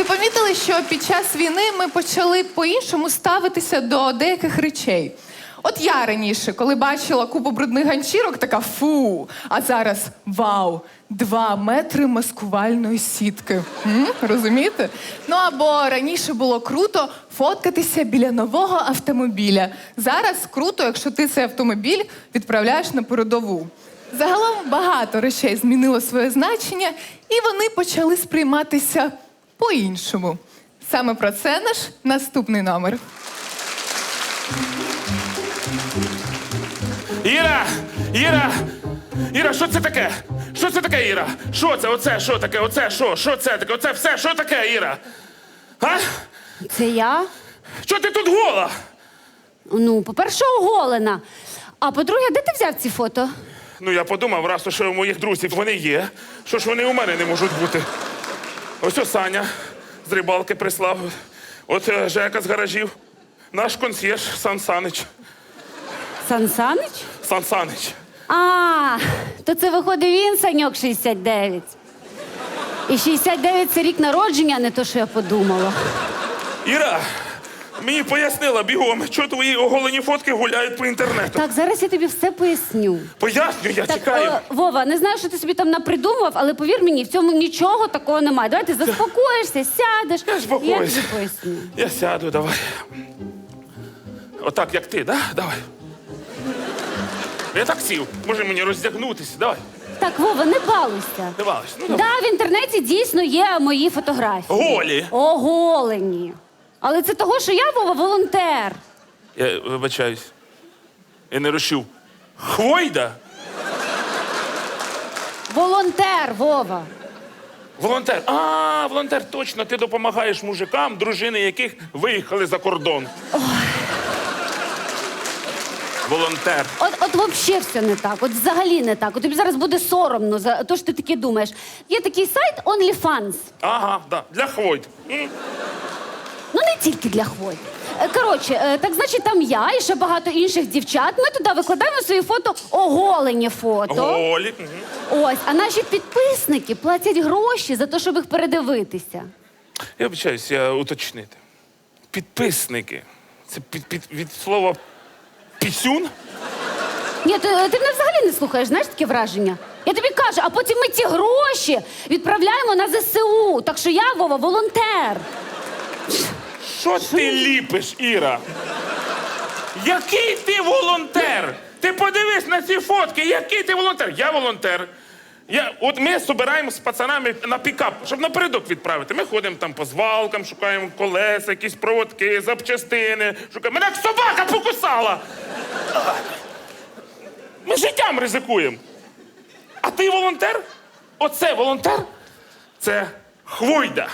Ви помітили, що під час війни ми почали по-іншому ставитися до деяких речей. От я раніше, коли бачила купу брудних ганчірок, така фу. А зараз вау, два метри маскувальної сітки. М? Розумієте? Ну або раніше було круто фоткатися біля нового автомобіля. Зараз круто, якщо ти цей автомобіль відправляєш на передову. Загалом багато речей змінило своє значення, і вони почали сприйматися по-іншому. Саме про це наш наступний номер. Іра! Іра! Іра, що це таке? Що це таке, Іра? Що це? Оце, що таке? Оце, що? Що це таке? Оце все, що таке, Іра? А? Це я? Що ти тут гола? Ну, по-перше, оголена. А по-друге, де ти взяв ці фото? Ну, я подумав, раз то, що у моїх друзів вони є, що ж вони у мене не можуть бути. Ось Саня з рибалки прислав. От е, Жека з гаражів. Наш консьєрж Сан Санич. Сан Санич? Сан Санич. А, то це виходить він, Саньок 69. І 69 це рік народження, а не то, що я подумала. Іра, мені пояснила бігом, що твої оголені фотки гуляють по інтернету. Так, зараз я тобі все поясню. Поясню, я Так, чекаю. е, Вова, не знаю, що ти собі там напридумав, але повір мені, в цьому нічого такого немає. Давай ти заспокоїшся, сядеш. Я Я тобі поясню. Я сяду, давай. Отак, як ти, да? Давай. Я так сів. Може мені роздягнутися? Давай. Так, Вова, не балуйся. Давай. Ну, давай. Да, в інтернеті дійсно є мої фотографії. Голі. Оголені. Але це того, що я Вова волонтер. Я вибачаюсь. Я не розчув. Хвойда? Волонтер, Вова. Волонтер. А, волонтер, точно, ти допомагаєш мужикам, дружини яких виїхали за кордон. Волонтер. От, от взагалі все не так, от взагалі не так. От тобі зараз буде соромно за те, що ти таке думаєш. Є такий сайт OnlyFans. Ага, да, для хвойд. М. Тільки для хвой. Е, Коротше, е, так значить, там я і ще багато інших дівчат. Ми туди викладаємо свої фото, оголені фото. Голі. Ось, а наші підписники платять гроші за те, щоб їх передивитися. Я вибачаюсь, я уточнити. Підписники. Це під, під, від слова пісюн? Ні, ти, ти мене взагалі не слухаєш, знаєш таке враження? Я тобі кажу, а потім ми ці гроші відправляємо на ЗСУ. Так що я, Вова, волонтер. Що ти ліпиш, Іра? Який ти волонтер? Ти подивись на ці фотки, який ти волонтер? Я волонтер. Я, от ми збираємо з пацанами на пікап, щоб напередок відправити. Ми ходимо там по звалкам, шукаємо колеса, якісь проводки, запчастини. Шукаємо. Мене як собака покусала. Ми життям ризикуємо. А ти волонтер? Оце волонтер? Це хвойда.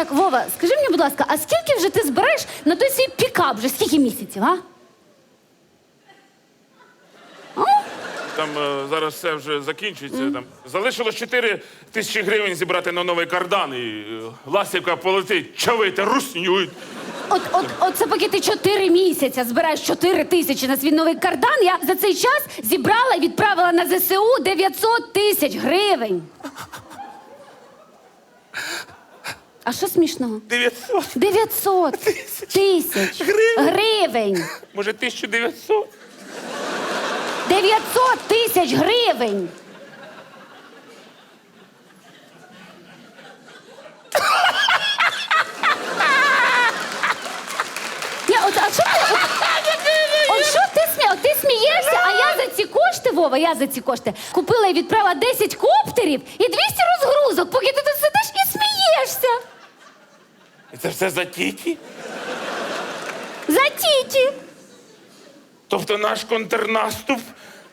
Так, Вова, скажи мені, будь ласка, а скільки вже ти збереш на той свій пікап? Вже скільки місяців, а? Там е, зараз все вже закінчується. Там залишилось 4 тисячі гривень зібрати на новий кардан, і е, ластівка полетить, чавити, руснюють. От, от, от це поки ти чотири місяця збираєш 4 тисячі на свій новий кардан, я за цей час зібрала і відправила на ЗСУ 900 тисяч гривень. А що смішного? 900, 900 тисяч Гривень. гривень. може 1900? 900 тисяч гривень. Ні, от, а що ти, от, от що ти? От ти смієшся, а я за ці кошти, Вова, я за ці кошти купила і відправила 10 коптерів і 200 розгрузок, поки ти тут сидиш і смієшся. І це все за тіті? За тіті. Тобто наш контрнаступ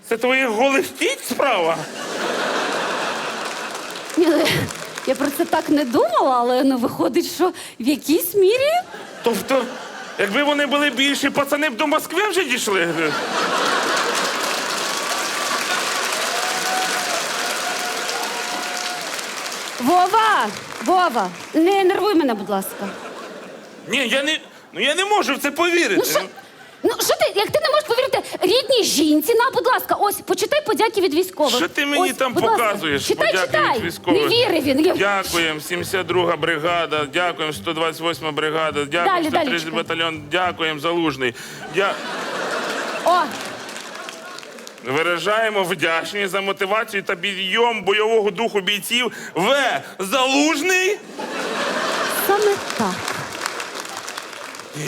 це твоїх голих тіть справа? Ні, ну, Я про це так не думала, але ну виходить, що в якійсь мірі. Тобто, якби вони були більші, пацани б до Москви вже дійшли. Вова! Вова! Не нервуй мене, будь ласка. Ні, я не. Ну я не можу в це повірити. Ну що, ну що ти, як ти не можеш повірити, рідній жінці. На, будь ласка, ось почитай подяки від військових. Що ти мені Ось, там будь ласка. показуєш? Читай, Подяки читай. від військових. Не вірив він. Дякуємо, 72 бригада, дякуємо, 128 бригада, дякуємо, Далі, далі 130 читай. батальйон, дякуємо, залужний. Дя... О, Виражаємо вдячність за мотивацію та підйом бойового духу бійців. В. Залужний. саме так.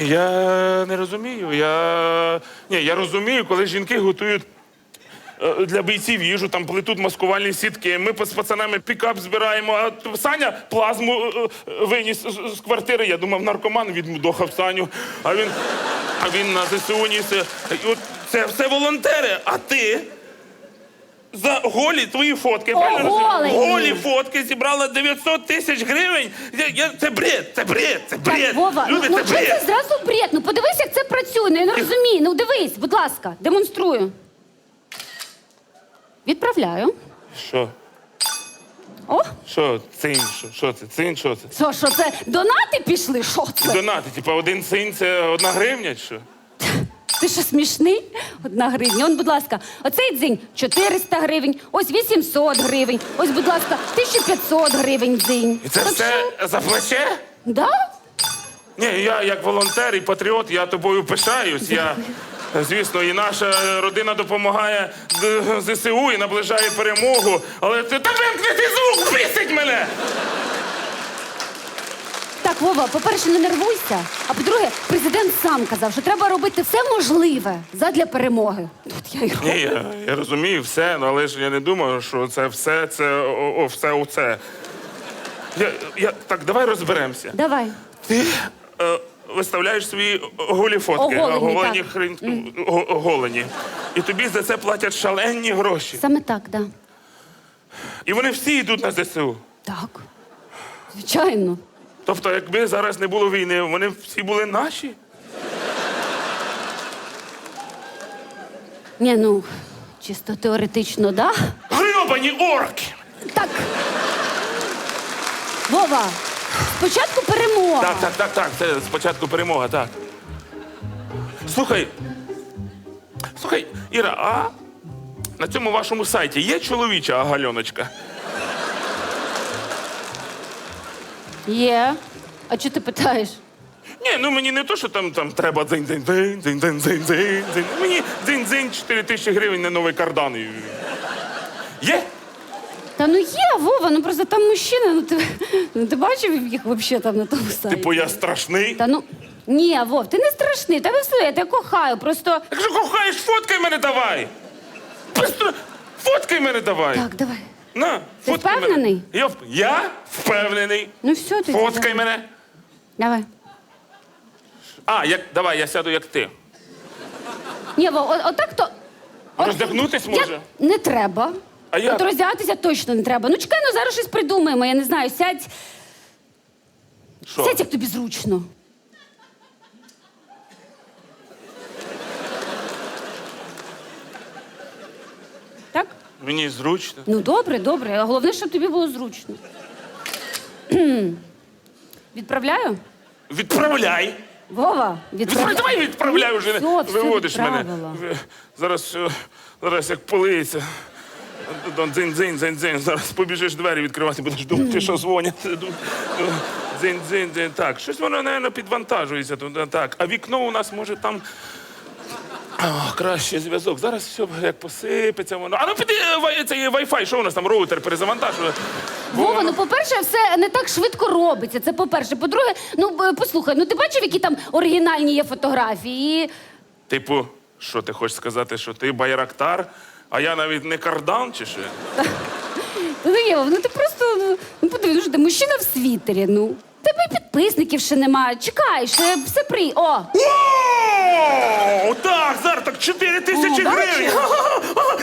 Я не розумію. Я... Ні, я розумію, коли жінки готують е, для бійців їжу, там плетуть маскувальні сітки. Ми з пацанами пікап збираємо. А Саня плазму е, е, виніс з, квартири. Я думав, наркоман відмудохав Саню. А він, а він на ЗСУ ніс. От це все волонтери. А ти? За голі твої фотки. правильно Оголені. розумію? Голі фотки зібрала 900 тисяч гривень. Я, я, це бред, це бред, це бред. Так, Вова, ну, Люди, ну це чого це бред. зразу бред? Ну подивись, як це працює. Ну я не розумію. Ну дивись, будь ласка, демонструю. Відправляю. Що? О, Що, цин, що, що це? Цин, що це? що, що це? Донати пішли? Що це? Донати, типа один цин це одна гривня, чи що? Ти що смішний? Одна гривня. Он, будь ласка, оцей дзинь 400 гривень, ось 800 гривень, ось, будь ласка, 1500 гривень дзинь. І це Так все за плече? Да? Ні, я як волонтер і патріот, я тобою пишаюсь. Я, звісно, і наша родина допомагає Д- ЗСУ і наближає перемогу. Але ти та вимкни ти звук, бісить мене! Так, Вова, по-перше, не нервуйся. А по-друге, президент сам казав, що треба робити все можливе задля перемоги. Тут я й роблю. Ні, я, я розумію все, ну, але ж я не думаю, що це все, це о, о, все оце. Я, я, так, давай розберемося. Давай. Ти е, виставляєш свої голі фотки, Оголені, оголені, так. хрень, о- оголені. І тобі за це платять шалені гроші. Саме так, да. І вони всі йдуть на ЗСУ. Так. Звичайно. Тобто, якби зараз не було війни, вони всі були наші. Ні, ну, чисто теоретично, да? Грьобані орки! Так. Вова, спочатку перемога. Так, так, так, так. Це спочатку перемога, так. Слухай. Слухай, Іра, а на цьому вашому сайті є чоловіча гальоночка? Є. А чого ти питаєш? Ні, ну мені не то, що там, там треба дзинь дзинь дзинь дзинь дзинь дзинь дзинь дзинь. Мені дзинь дзинь 4 тисячі гривень на новий кардан. І- Є? Та ну є, Вова, ну просто там мужчина, ну ти, ну, ти бачив їх взагалі там на тому сайті? Типу я страшний. Та ну. Ні, Вов, ти не страшний, та все, я тебе кохаю. Просто. Так що кохаєш, фоткай мене давай. Просто фоткай мене давай. Так, давай. На, Ти фоткай впевнений? Мене. Я, вп- я впевнений. Ну все, ти. Фоткай мене. Давай. А, як, давай, я сяду як ти. Ні, Вов, о- отак то. от- Роздягнутись Я- може? Не треба. А як? От роздягатися точно не треба. Ну чекай, ну зараз щось придумаємо, я не знаю. Сядь, Що? сядь, як тобі зручно. Мені зручно. Ну добре, добре. А головне, щоб тобі було зручно. Відправляю? Відправляй. Вова, Відправляй, відправляю. давай відправляй вже. Все, все Виводиш мене. відправила. Ви- Зараз, е, зараз як полиється. Дон дзинь дзинь дзинь дзинь. Зараз побіжиш двері відкривати, будеш думати, що дзвонять. Ду- ду- Дзинь дзинь дзинь. Так, щось воно, напевно, підвантажується тут. Так, а вікно у нас може там. О, краще зв'язок. Зараз все як посипеться воно. А ну піди е, цей Wi-Fi, що у нас там роутер перезавантажує. Вова, ну по-перше, все не так швидко робиться. Це по-перше. По-друге, ну е, послухай, ну ти бачив, які там оригінальні є фотографії? І... Типу, що ти хочеш сказати, що ти байрактар, а я навіть не кардан чи що? Ну, Єва, ну ти просто ну, ну подивись, ну, що ти мужчина в світері. Ну тебе і підписників ще немає. Чекай, ще все при. О! О, так, зараз так 4 тисячі О, гривень. бачиш?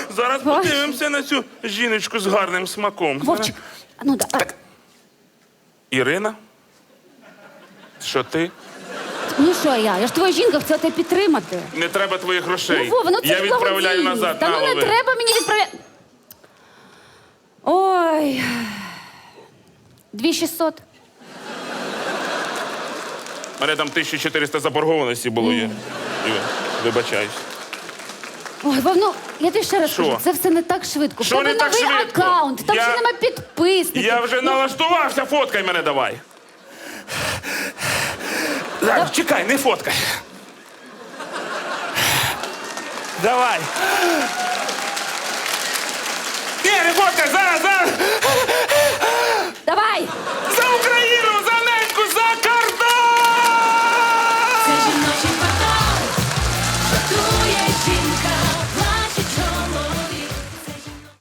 Зараз Бачиш? подивимося на цю жіночку з гарним смаком. Вовчик, а ну да, Так. Ірина? Що ти? ну що я? Я ж твоя жінка, хотіла тебе підтримати. Не треба твоїх грошей. Ну, Вова, ну це я ж відправляю благодійність. назад. Та на, ну не лови. треба мені відправляти. Ой. 2600. У мене там 1400 заборгованості було. Я. Вибачаюсь. Ой, Вов, ну я тобі ще раз Що? кажу, це все не так швидко. В Що тебе не так новий швидко? аккаунт, там Я- ще нема підписників. Я вже налаштувався, фоткай мене давай. Так, чекай, не фоткай. Давай. Ні, не фоткай, зараз, зараз.